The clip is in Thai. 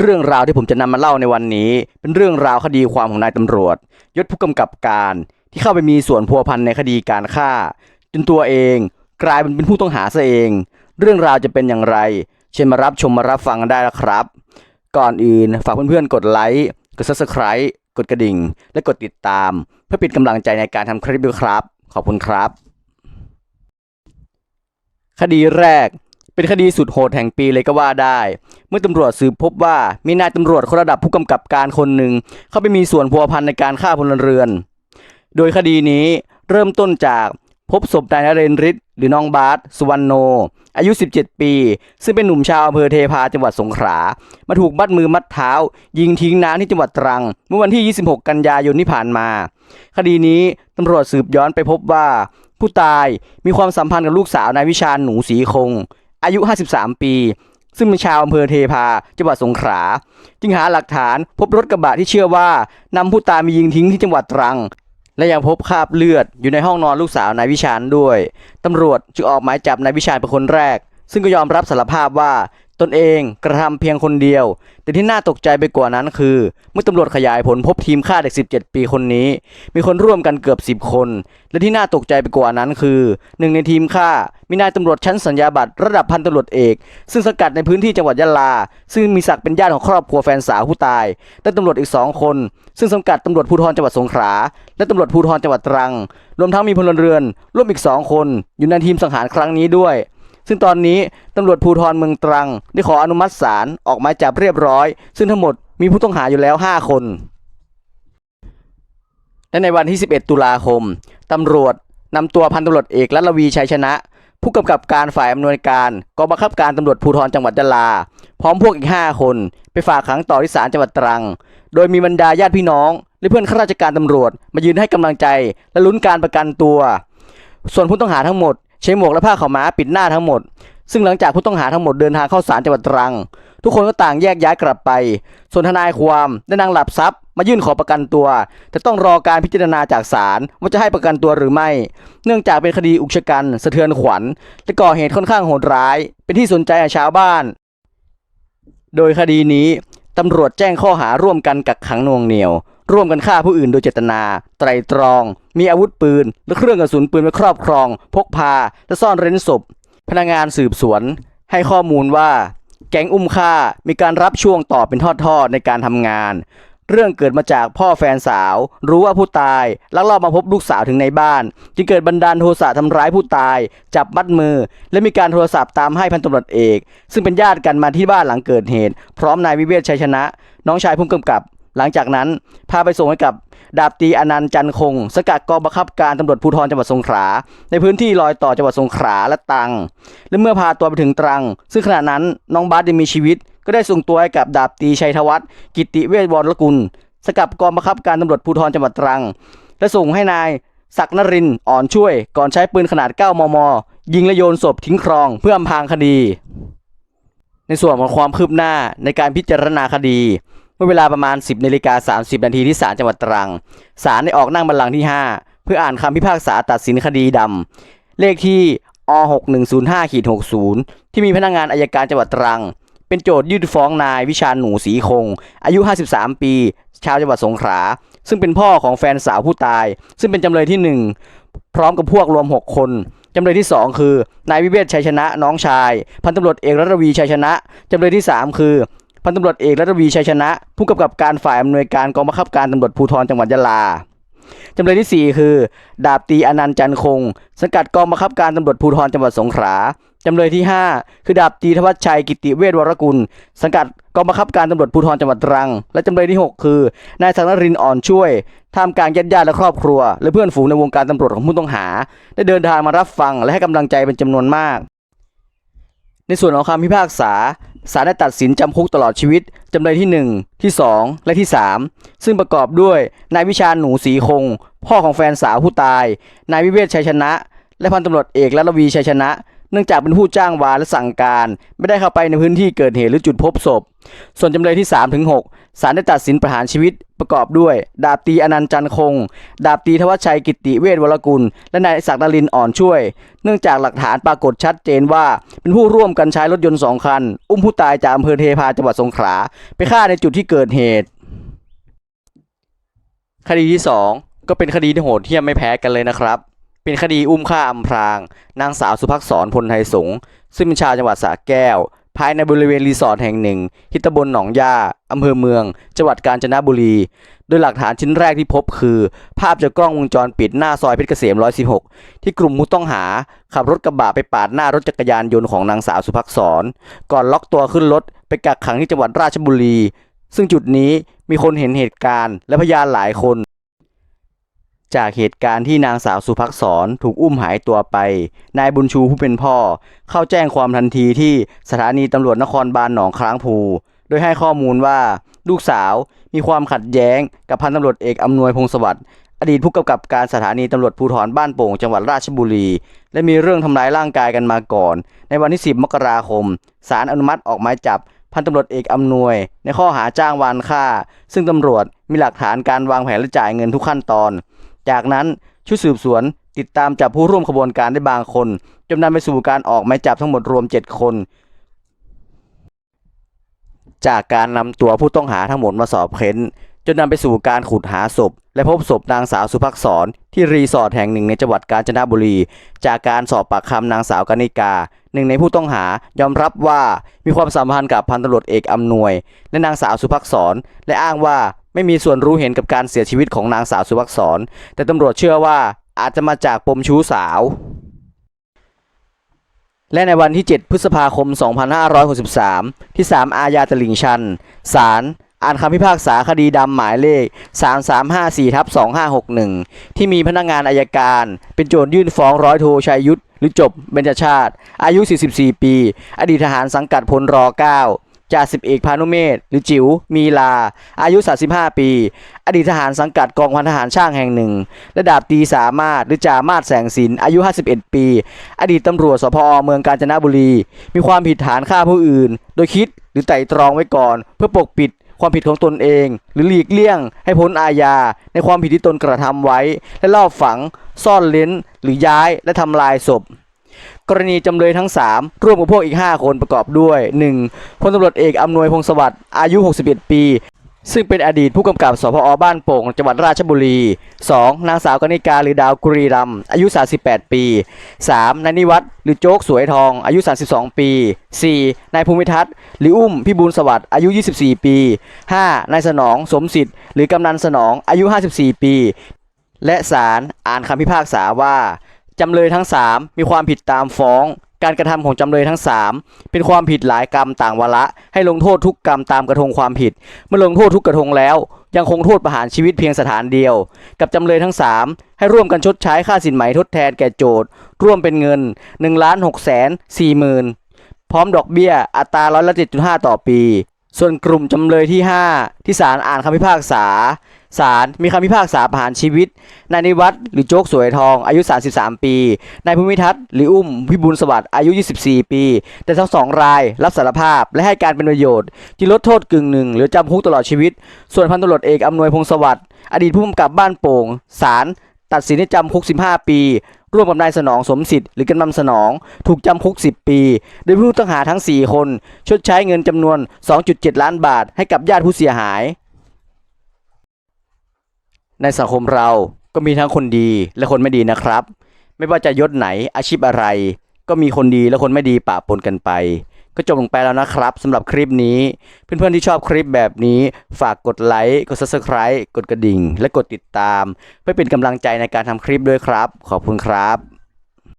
เรื่องราวที่ผมจะนำมาเล่าในวันนี้ เป็นเรื่องราวคดีความของนายตำรวจ ยศผู้กำกับการที่เข้าไปมีส่วนพัวพันในคดีการฆ่า จนตัวเองกลายเป็นเป็นผู้ต้องหาซะเอง เรื่องราวจะเป็นอย่างไร เชิญมารับชมมารับฟังกันได้แล้วครับ ก่อนอื่นฝากเพื่อนๆกดไลค์กด subscribe กดกระดิ่ง และกดติดตาม เพื่อเป็นกำลังใจในการทำคลิปด้วยครับ ขอบคุณครับ คดีแรก เป็นคดีสุดโหดแห่งปีเลยก็ว่าได้ เมื่อตำรวจสืบพบว่ามีนายตำรวจคนระดับผู้กำกับการคนหนึ่ง เข้าไปมีส่วนพัวพันในการฆ่าพลเรือน โดยคดีนี้เริ่มต้นจากพบศพนายนเรนร์ฤทธิ์หรือน้องบาสสุวรรณโน อายุ 17 ปี ซึ่งเป็นหนุ่มชาวอำเภอเทพาจังหวัดสงขลามาถูกมัดมือมัดเท้า ยิงทิ้งน้ำที่จังหวัดตรัง เมื่อวันที่ 26 กันยายนที่ผ่านมา คดีนี้ตำรวจสืบย้อนไปพบว่า ผู้ตายมีความสัมพันธ์กับลูกสาวนายวิชาญหนูศรีคง อายุ 53 ปี ซึ่งเป็นชาวอำเภอเทพาจังหวัดสงขลาจึงหาหลักฐานพบรถกระบะที่เชื่อว่านำผู้ตายมายิงทิ้งที่จังหวัดตรัง และยังพบคราบเลือดอยู่ในห้องนอนลูกสาวนายวิชาญด้วยตำรวจจึงออกหมายจับนายวิชาญเป็นคนแรก ซึ่งก็ยอมรับสารภาพว่าตนเองกระทำเพียงคนเดียว แต่ที่น่าตกใจไปกว่านั้นคือ เมื่อตำรวจขยายผลพบทีมฆ่าเด็ก 17 ปีคนนี้ มีคนร่วมกันเกือบ 10 คน และที่น่าตกใจไปกว่านั้นคือหนึ่งในทีมฆ่า มีนายตำรวจชั้นสัญญาบัตรระดับพันตำรวจเอก ซึ่งสกัดในพื้นที่จังหวัดยะลา ซึ่งมีศักดิ์เป็นญาติของครอบครัวแฟนสาวผู้ตาย และตำรวจอีกสองคน ซึ่งสังกัดตำรวจภูธรจังหวัดสงขลาและตำรวจภูธรจังหวัดตรัง รวมทั้งมีพลเรือนร่วมอีกสองคน อยู่ในทีมสังหารครั้งนี้ด้วย ซึ่งตอนนี้ตำรวจภูธรเมืองตรังได้ขออนุมัติศาลออกหมายจับเรียบร้อย ซึ่งทั้งหมดมีผู้ต้องหาอยู่แล้ว 5 คนและในวันที่ 11 ตุลาคม ตำรวจนำตัวพันตำรวจเอกรัตลวีชัยชนะ ผู้กำกับการฝ่ายอำนวยการกองบังคับการตำรวจภูธรจังหวัดยะลา พร้อมพวกอีก 5 คน ไปฝากขังต่อที่ศาลจังหวัดตรัง โดยมีบรรดาญาติพี่น้องและเพื่อนข้าราชการตำรวจ มายืนให้กำลังใจ และลุ้นการประกันตัว ส่วนผู้ต้องหาทั้งหมดใช้หมวกและผ้าขาวม้าปิดหน้าทั้งหมด ซึ่งหลังจากผู้ต้องหาทั้งหมดเดินทางเข้าศาลจังหวัดตรัง ทุกคนก็ต่างแยกย้ายกลับไป ส่วนทนายความได้นางหลับทรัพย์ มายื่นขอประกันตัว แต่ต้องรอการพิจารณาจากศาลว่าจะให้ประกันตัวหรือไม่ เนื่องจากเป็นคดีอุกชะกันสะเทือนขวัญและก่อเหตุค่อนข้างโหดร้าย เป็นที่สนใจของชาวบ้าน โดยคดีนี้ตำรวจแจ้งข้อหาร่วมกันกักขังนวงเหนียว ร่วมกันฆ่าผู้อื่นโดยเจตนา ไตรตรอง มีอาวุธปืน และเครื่องกระสุนปืนไว้ครอบครอง พกพา และซ่อนเร้นศพ พนักงานสืบสวน ให้ข้อมูลว่า แก๊งอุ้มฆ่ามีการรับช่วงต่อเป็นทอดๆในการทำงาน เรื่องเกิดมาจากพ่อแฟนสาว รู้ว่าผู้ตายลักลอบมาพบลูกสาวถึงในบ้าน จึงเกิดบันดาลโทสะทำร้ายผู้ตาย จับมัดมือ และมีการโทรศัพท์ตามให้พันตำรวจเอก ซึ่งเป็นญาติกันมาที่บ้านหลังเกิดเหตุ พร้อมนายวิเวศชัยชนะ น้องชายผู้กำกับ หลังจากนั้นพาไปส่งให้กับดาบตีอนันต์จันคง สกัดกองบังคับการตำรวจภูธรจังหวัดสงขลาในพื้นที่รอยต่อจังหวัดสงขลาและตรังและเมื่อพาตัวไปถึงตรัง ซึ่งขณะนั้นน้องบาสยังมีชีวิต ก็ได้ส่งตัวให้กับดาบตีชัยธวัฒน์กิติเวชวรกุล สกัดกองบังคับการตำรวจภูธรจังหวัดตรัง และส่งให้นายศักดิ์นรินอ่อนช่วย ก่อนใช้ปืนขนาด 9 มม ยิงและโยนศพทิ้งคลองเพื่ออำพรางคดี ในส่วนของความคืบหน้าในการพิจารณาคดีเมื่อเวลาประมาณ 10นาฬิกา30 นาทีที่ศาลจังหวัดตรัง ศาลได้ออกนั่งบัลลังก์ที่ 5 เพื่ออ่านคำพิพากษาตัดสินคดีดำ เลขที่อ6105 60 ที่มีพนักงานอายการจังหวัดตรัง เป็นโจทยื่นฟ้องนายวิชาหนูศรีคง อายุ 53 ปี ชาวจังหวัดสงขลาซึ่งเป็นพ่อของแฟนสาวผู้ตาย ซึ่งเป็นจำเลยที่ 1 พร้อมกับพวกรวม 6 คนจำเลยที่ 2 คือนายวิเวศชัยชนะน้องชาย พันตำรวจเอกรัตวีชัยชนะจำเลยที่ 3 คือ พันตำรวจเอกรัตวีชัยชนะ ผู้กำกับการฝ่ายอำนวยการกองบังคับการตำรวจภูธรจังหวัดยะลาจำเลยที่ 4 คือ ดาบตีอนันต์จันคง สังกัดกองบังคับการตำรวจภูธรจังหวัดสงขลา จำเลยที่ 5 คือดาบตีธวัชชัยกิติเวชวรกุล สังกัดกองบังคับการตำรวจภูธรจังหวัดตรัง และจำเลยที่ 6 คือนายสักนรินอ่อนช่วยท่ามกลางญาติญาติและครอบครัว และเพื่อนฝูงในวงการตำรวจของผู้ต้องหา ได้เดินทางมารับฟังและให้กำลังใจเป็นจำนวนมาก ในส่วนของคำพิพากษาศาลได้ตัดสินจำคุกตลอดชีวิต จำเลยที่ 1 ที่ 2 และที่ 3 ซึ่งประกอบด้วยนายวิชาญหนูศรีคง พ่อของแฟนสาวผู้ตาย นายวิเวศชัยชนะ และพันตำรวจเอกรัตวีชัยชนะ เนื่องจากเป็นผู้จ้างวานและสั่งการ ไม่ได้เข้าไปในพื้นที่เกิดเหตุหรือจุดพบศพ ส่วนจำเลยที่3ถึง6ศาลได้ตัดสินประหารชีวิตประกอบด้วย ดาบตีอนันต์จันคง ดาบตีทวัชชัยกิติเวชวรกุล และนายศักดารินอ่อนช่วย เนื่องจากหลักฐานปรากฏชัดเจนว่า เป็นผู้ร่วมกันใช้รถยนต์สองคัน อุ้มผู้ตายจากอำเภอเทพาจังหวัดสงขลาไปฆ่าในจุดที่เกิดเหตุ คดีที่ 2 ก็เป็นคดีที่โหดเหี้ยมไม่แพ้กันเลยนะครับ เป็นคดีอุ้มฆ่าอำพราง นางสาวสุภักษรพลไทยสงซึ่งเป็นชาวจังหวัดสระแก้ว ภายในบริเวณรีสอร์ทแห่งหนึ่งที่ตำบลหนองย่าอำเภอเมือง จังหวัดกาญจนบุรี โดยหลักฐานชิ้นแรกที่พบคือ ภาพจากกล้องวงจรปิดหน้าซอยเพชรเกษม 116 ที่กลุ่มผู้ต้องหา ขับรถกระบะไปปาดหน้ารถจักรยานยนต์ของนางสาวสุภักษร ก่อนล็อกตัวขึ้นรถไปกักขังที่จังหวัดราชบุรี ซึ่งจุดนี้มีคนเห็นเหตุการณ์และพยานหลายคน จากเหตุการณ์ที่นางสาวสุภักษรถูกอุ้มหายตัวไป นายบุญชูผู้เป็นพ่อ เข้าแจ้งความทันทีที่สถานีตำรวจนครบาลหนองคล้างภู โดยให้ข้อมูลว่าลูกสาวมีความขัดแย้งกับพันตำรวจเอกอำนวยพงศวัสดิ์อดีตผู้กำกับการสถานีตำรวจภูธรบ้านโป่งจังหวัดราชบุรี และมีเรื่องทำร้ายร่างกายกันมาก่อน ในวันที่ 10 มกราคมศาลอนุมัติออกหมายจับพันตำรวจเอกอำนวย ในข้อหาจ้างวานฆ่า ซึ่งตำรวจมีหลักฐานการวางแผนและจ่ายเงินทุกขั้นตอน จากนั้นชุดสืบสวนติดตามจับผู้ร่วมขบวนการได้บางคนจนนำไปสู่การออกหมายจับทั้งหมดรวม 7 คน จากการนำตัวผู้ต้องหาทั้งหมดมาสอบเค้น จนนำไปสู่การขุดหาศพ และพบศพนางสาวสุภักษรที่รีสอร์ทแห่งหนึ่งในจังหวัดกาญจนบุรี จากการสอบปากคำนางสาวกนิกา หนึ่งในผู้ต้องหายอมรับว่ามีความสัมพันธ์กับพันตำรวจเอกอำนวย และนางสาวสุภักษรและอ้างว่า ไม่มีส่วนรู้เห็นกับการเสียชีวิตของนางสาวสุภักษร แต่ตำรวจเชื่อว่าอาจจะมาจากปมชู้สาว และในวันที่ 7 พฤษภาคม 2563 ที่ศาลอาญาตลิ่งชันศาลอ่านคำพิพากษาคดีดำหมายเลข 3354ทับ2561 ที่มีพนักงานอายการ เป็นโจทยื่นฟ้องร้อยโทชัยยุทธหรือจบเบญจชาติ อายุ 44 ปี อดีตทหารสังกัดพลร 9 จ่าสิบเอกพานุเมศหรือจิ๋วมีลา อายุ 35 ปี อดีตทหารสังกัดกองพันทหารช่างแห่งหนึ่งระดับตีสามารถหรือจ่ามาศแสงสินอายุ 51 ปี อดีตตำรวจสพเมืองกาญจนบุรี มีความผิดฐานฆ่าผู้อื่น โดยคิดหรือไตร่ตรองไว้ก่อน เพื่อปกปิดความผิดของตนเอง หรือหลีกเลี่ยง ให้พ้นอาญา ในความผิดที่ตนกระทำไว้ และลอบฝัง ซ่อนเล้น หรือย้ายและทำลายศพ กรณีจำเลยทั้ง 3 ร่วมกับพวกอีก 5 คนประกอบด้วย 1. พลตำรวจเอกอำนวยพงศวัสดิ์อายุ 61 ปี ซึ่งเป็นอดีตผู้กำกับสพอบ้านโป่งจังหวัดราชบุรี 2. นางสาวกนิกาหรือดาวกุรีรัมย์อายุ 38 ปี 3. นายนิวัฒน์หรือโจ๊กสวยทองอายุ 32 ปี 4. นายภูมิทัศน์หรืออุ้มพิบูลสวัสดิ์อายุ 24 ปี 5. นายสนองสมสิทธิ์หรือกำนันสนองอายุ 54 ปี และศาลอ่านคำพิพากษาว่า จำเลยทั้ง 3 มีความผิดตามฟ้อง การกระทำของจำเลยทั้ง 3 เป็นความผิดหลายกรรมต่างวาระ ให้ลงโทษทุกกรรมตามกระทงความผิด เมื่อลงโทษทุกกระทงแล้ว ยังคงโทษประหารชีวิตเพียงสถานเดียว กับจำเลยทั้ง 3 ให้ร่วมกันชดใช้ค่าสินไหมทดแทนแก่โจทย์ร่วมเป็นเงิน1ล้าน6แสน4หมื่นพร้อมดอกเบี้ยอัตราร้อยละ7.5 ต่อปี ส่วนกลุ่มจำเลยที่ 5 ที่ศาลอ่านคำพิพากษา ศาลมีคำพิพากษาประหารชีวิตนายนิวัฒน์หรือโจ๊กสวยทองอายุ 33 ปีนายภูมิทัศน์หรืออุ้มพิบูลสวัสดิ์อายุ 24 ปี แต่ทั้งสองรายรับสารภาพและให้การเป็นประโยชน์จึงลดโทษกึ่งหนึ่งหรือจำคุกตลอดชีวิต ส่วนพันตำรวจเอกอำนวยพงศวัสดิ์อดีตผู้กำกับบ้านโป่งศาลตัดสินให้จำคุก 15 ปี ร่วมกับนายสนองสมสิทธิ์หรือกำนันสนอง ถูกจำคุก 10 ปี โดยผู้ต้องหาทั้ง 4 คน ชดใช้เงินจำนวน 2.7 ล้านบาทให้กับญาติผู้เสียหาย ในสังคมเราก็มีทั้งคนดีและคนไม่ดีนะครับ ไม่ว่าจะยศไหนอาชีพอะไร ก็มีคนดีและคนไม่ดีปะปนกันไป ก็จบลงไปแล้วนะครับสำหรับคลิปนี้ เพื่อนๆที่ชอบคลิปแบบนี้ ฝากกดไลค์กด subscribe กดกระดิ่ง และกดติดตาม เพื่อเป็นกำลังใจในการทำคลิปด้วยครับ ขอบคุณครับ